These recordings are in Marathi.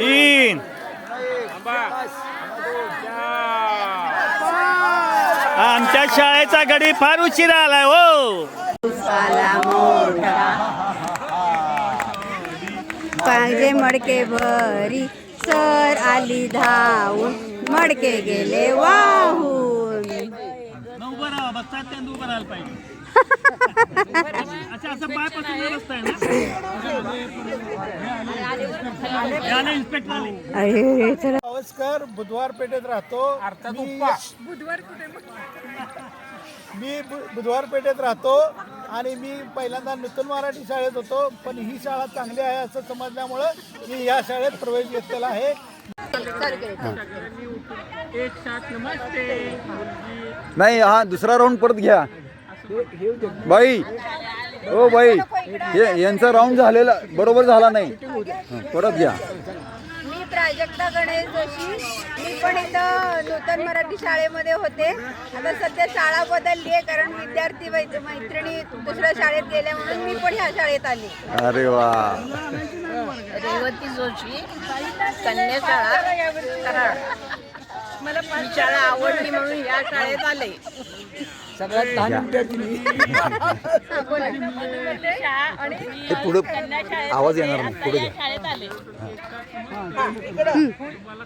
तीन. आमच्या शाळेचा गडी फार उशिरा आलाय हो. पाहिजे मडके भरी सर आली धावून. मडके गेले वाहून. उभं राहा बसतात त्यांना उभं राहायला पाहिजे. अच्छा असं पाय पसरून बसताय ना? इन्स्पेक्टर आले अरे चला. गावस्कर बुधवार पेठेत राहतो. मी मी बु- बुधवार पेठेत राहतो आणि मी पहिल्यांदा नूतन मराठी शाळेत होतो पण ही शाळा चांगली आहे असं समजल्यामुळं मी या शाळेत प्रवेश घेतलेला आहे. नाही हा दुसरा राऊंड परत घ्या. बाई हो बाई हे यांचा राऊंड झालेला बरोबर झाला नाही. हं, परत घ्या. मी प्राजक्ता गणेश जोशी. मी पण इथं नूतन मराठी शाळेमध्ये होते. आता सध्या शाळा बदलली आहे कारण विद्यार्थी वै- मैत्रिणी दुसऱ्या शाळेत गेल्या म्हणून मी पण ह्या शाळेत आली. अरे वा. रेवती जोशी कन्या शाळा कराड. मला शाळा आवडली म्हणून या शाळेत आले. पुढं आवाज येणार नाही पुढे घ्या. शाळेत आले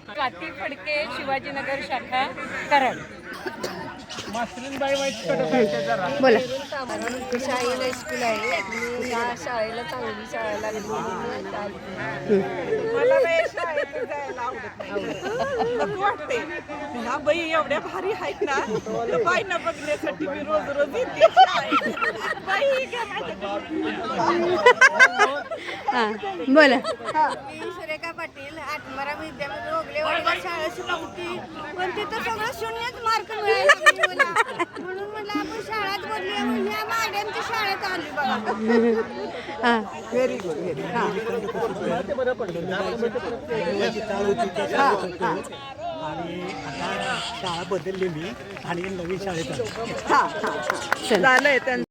स्वाती फडके शिवाजीनगर शाखा कराड बोला. शाळेला स्कूल आहे. या शाळेला चांगली शाळा लागली. मला शाळेत नको वाटते ह्या बाई एवढ्या भारी आहेत ना बाईंना बघण्यासाठी मी रोज रोज येते. बाई काय हां बोला. मी सुरेखा पाटील आठमारा विद्यामध्ये ओगले पण तिथं सगळं शून्यच मार्क मिळाले मला. म्हणून म्हटलं आपण बदलूया म्हणून शाळेत आली बघा. हां. आणि आता शाळा बदललेली आणि नवीन शाळेत हां हां त्यांचं.